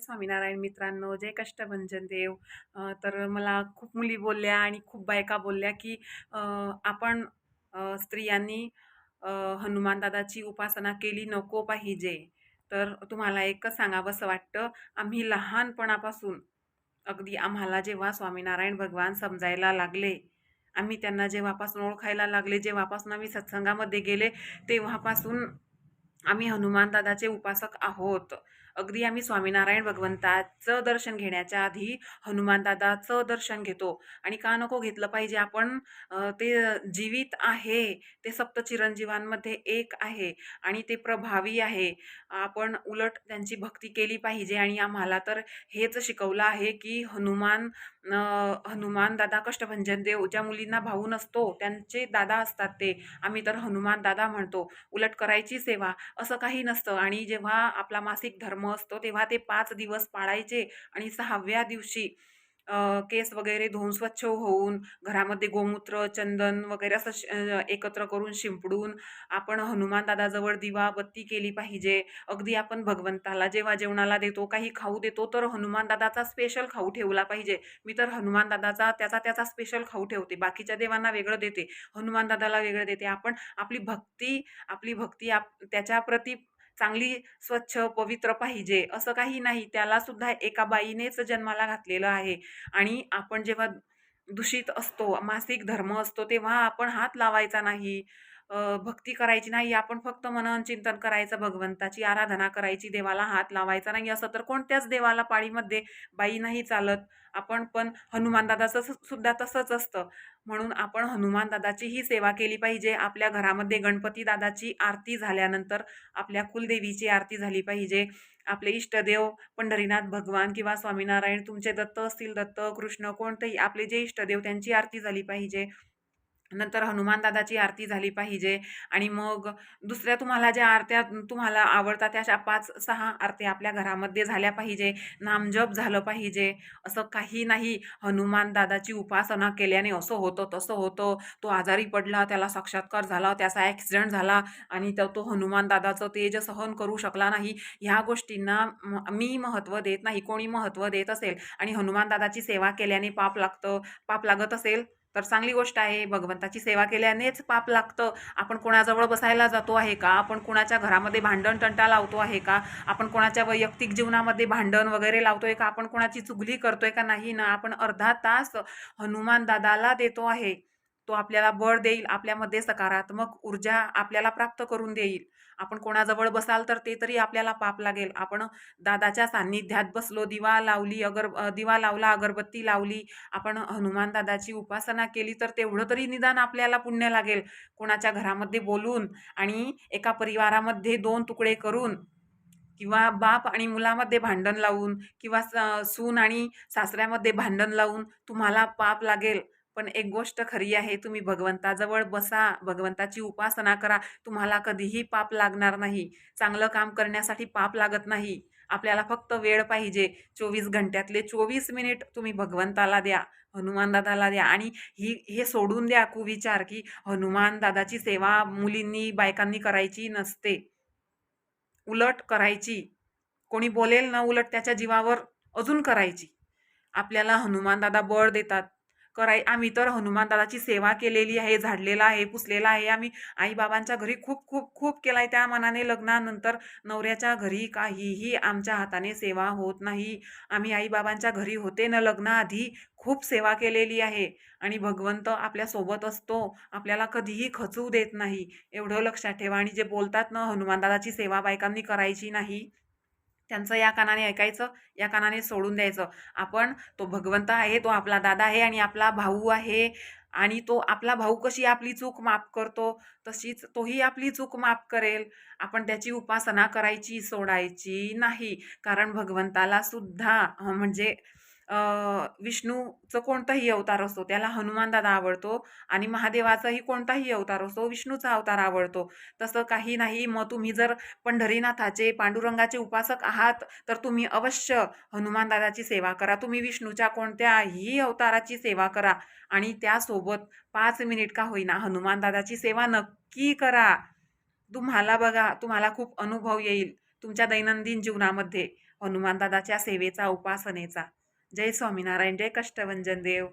स्वामीनारायण मित्रांनो, जय कष्टभंजन देव. तर मला खूप मुली बोलल्या आणि खूप बायका बोलल्या, की आपण स्त्रियांनी हनुमानदादाची हनुमान दादाची उपासना केली नको पाहिजे. तर तुम्हाला एकच सांगावंसं वाटतं, आम्ही लहानपणापासून अगदी आम्हाला जेव्हा स्वामीनारायण भगवान समजायला लागले, आम्ही त्यांना जेव्हापासून ओळखायला लागले, जेव्हापासून आम्ही सत्संगामध्ये गेले, तेव्हापासून आम्ही हनुमानदादाचे उपासक आहोत. अगदी आम्ही स्वामीनारायण भगवंताचं दर्शन घेण्याच्या आधी हनुमानदादाचं दर्शन घेतो आणि का नको घेतलं पाहिजे आपण ते जीवित आहे, ते सप्तचिरंजीवांमध्ये एक आहे आणि ते प्रभावी आहे. आपण उलट त्यांची भक्ती केली पाहिजे आणि आम्हाला तर हेच शिकवलं आहे, की हनुमान हनुमान दादा कष्टभंजन देव ज्या मुलींना भाऊ नसतो, त्यांचे दादा असतात ते. आम्ही तर हनुमान दादा म्हणतो. उलट करायची सेवा असं काही नसतं. आणि जेव्हा आपला मासिक धर्म असतो तेव्हा ते पाच दिवस पाळायचे आणि सहाव्या दिवशी केस वगैरे धुवून स्वच्छ होऊन घरामध्ये गोमूत्र, चंदन वगैरे असं श एकत्र करून शिंपडून आपण हनुमान दादाजवळ दिवा बत्ती केली पाहिजे. अगदी आपण भगवंताला जेव्हा जेवणाला देतो, काही खाऊ देतो, तर हनुमान दादाचा स्पेशल खाऊ ठेवला पाहिजे. मी तर हनुमान दादाचा त्याचा त्याचा स्पेशल खाऊ ठेवते. बाकीच्या देवांना वेगळं देते. हनुमान दादाला वेगळं देते. आपण आपली भक्ती आपली भक्ती आप त्याच्याप्रती चांगली स्वच्छ, पवित्र पाहिजे असं काही नाही. त्याला सुद्धा एका बाईनेच जन्माला घातलेलं आहे आणि आपण जेव्हा दूषित असतो, मासिक धर्म असतो, तेव्हा आपण हात लावायचा नाही. भक्ती करायची नाही. आपण फक्त मनन चिंतन करायचं, भगवंताची आराधना करायची, देवाला हात लावायचा नाही. असं तर कोणत्याच देवाला पाळीमध्ये बाई नाही चालत. आपण पण हनुमानदादाचं सुद्धा तसंच असतं. म्हणून आपण हनुमानदादाचीही सेवा केली पाहिजे. आपल्या घरामध्ये गणपती दादाची आरती झाल्यानंतर आपल्या कुलदेवीची आरती झाली पाहिजे. आपले इष्टदेव पंढरीनाथ भगवान किंवा स्वामीनारायण तुमचे दत्त असतील दत्त, कृष्ण कोणतेही आपले जे इष्टदेव त्यांची आरती झाली पाहिजे. नंतर हनुमान दादाची आरती झाली पाहिजे आणि मग दुसऱ्या तुम्हाला ज्या आरत्या तुम्हाला आवडतात त्या अशा 5-6 आरत्या आपल्या घरामध्ये झाल्या पाहिजे. नामजप झालं पाहिजे. असं काही नाही. हनुमान दादाची उपासना केल्याने असं होतं, तसं होतं. तो आजारी पडला, त्याला साक्षात्कार झाला, त्याचा ॲक्सिडेंट झाला आणि तर तो हनुमान दादाचं तेज सहन करू शकला नाही. ह्या गोष्टींना म मी महत्त्व देत नाही. कोणी महत्त्व देत असेल आणि हनुमान दादाची सेवा केल्याने पाप लागतं, पाप लागत असेल तर चांगली गोष्ट आहे. भगवंताची सेवा केल्यानेच पाप लागतं. आपण कोणाजवळ बसायला जातो आहे का? आपण कोणाच्या घरामध्ये भांडण-तंटा लावतो आहे का? आपण कोणाच्या वैयक्तिक जीवनामध्ये भांडण वगैरे लावतो आहे का? आपण कोणाची चुगली करतोय का? नाही ना. आपण अर्धा तास हनुमान दादाला देतो आहे. तो आपल्याला बळ देईल, आपल्यामध्ये सकारात्मक ऊर्जा आपल्याला प्राप्त करून देईल. आपण कोणाजवळ बसाल तर ते तरी आपल्याला पाप लागेल. आपण दादाच्या सान्निध्यात बसलो, दिवा लावली, अगर दिवा लावला, अगरबत्ती लावली, आपण हनुमान दादाची उपासना केली तर तेवढं तरी निदान आपल्याला पुण्य लागेल. कोणाच्या घरामध्ये बोलून आणि एका परिवारामध्ये दोन तुकडे करून किंवा बाप आणि मुलामध्ये भांडण लावून किंवा स सून आणि सासऱ्यामध्ये भांडण लावून तुम्हाला पाप लागेल. पण एक गोष्ट खरी आहे, तुम्ही भगवंताजवळ बसा, भगवंताची उपासना करा. तुम्हाला कधीही पाप लागणार नाही. चांगलं काम करण्यासाठी पाप लागत नाही. आपल्याला फक्त वेळ पाहिजे. 24 घंट्यातले 24 मिनिट तुम्ही भगवंताला द्या, हनुमानदादाला द्या आणि ही हे सोडून द्या कुविचार, की हनुमानदादाची सेवा मुलींनी, बायकांनी करायची नसते. उलट करायची. कोणी बोलेल ना उलट त्याच्या जीवावर अजून करायची. आपल्याला हनुमानदादा बळ देतात. कराय आम्ही तर हनुमान दादाची सेवा केलेली आहे, झाडलेला आहे, पुसलेला आहे. आम्ही आईबाबांच्या घरी खूप, खूप, खूप केलाय. त्या मानाने लग्नानंतर नवऱ्याच्या घरी काहीही आमच्या हाताने सेवा होत नाही. आम्ही आईबाबांच्या घरी होते ना लग्नाआधी खूप सेवा केलेली आहे आणि भगवंत आपल्यासोबत असतो. आपल्याला कधीही खचू देत नाही. एवढं लक्षात ठेवा आणि जे बोलतात ना हनुमान दादाची सेवा बायकांनी करायची नाही, त्यांचं या कानाने ऐकायचं, या कानाने सोडून द्यायचं. आपण तो भगवंत आहे, तो आपला दादा आहे आणि आपला भाऊ आहे आणि तो आपला भाऊ कशी आपली चूक माफ करतो, तशीच तोही आपली चूक माफ करेल. आपण त्याची उपासना करायची, सोडायची नाही. कारण भगवंताला सुद्धा म्हणजे विष्णूचं कोणताही अवतार असतो, त्याला हनुमान दादा आवडतो आणि महादेवाचाही कोणताही अवतार असतो, विष्णूचा अवतार आवडतो. तसं काही नाही. मग तुम्ही जर पंढरीनाथाचे, पांडुरंगाचे उपासक आहात, तर तुम्ही अवश्य हनुमान दादाची सेवा करा. तुम्ही विष्णूच्या कोणत्याही अवताराची सेवा करा आणि त्यासोबत पाच मिनिट का होईना हनुमान दादाची सेवा नक्की करा. तुम्हाला बघा, तुम्हाला खूप अनुभव येईल तुमच्या दैनंदिन जीवनामध्ये. हनुमानदादाच्या सेवेचा, उपासनेचा. जय स्वामीनारायण, जय कष्टभंजन देव.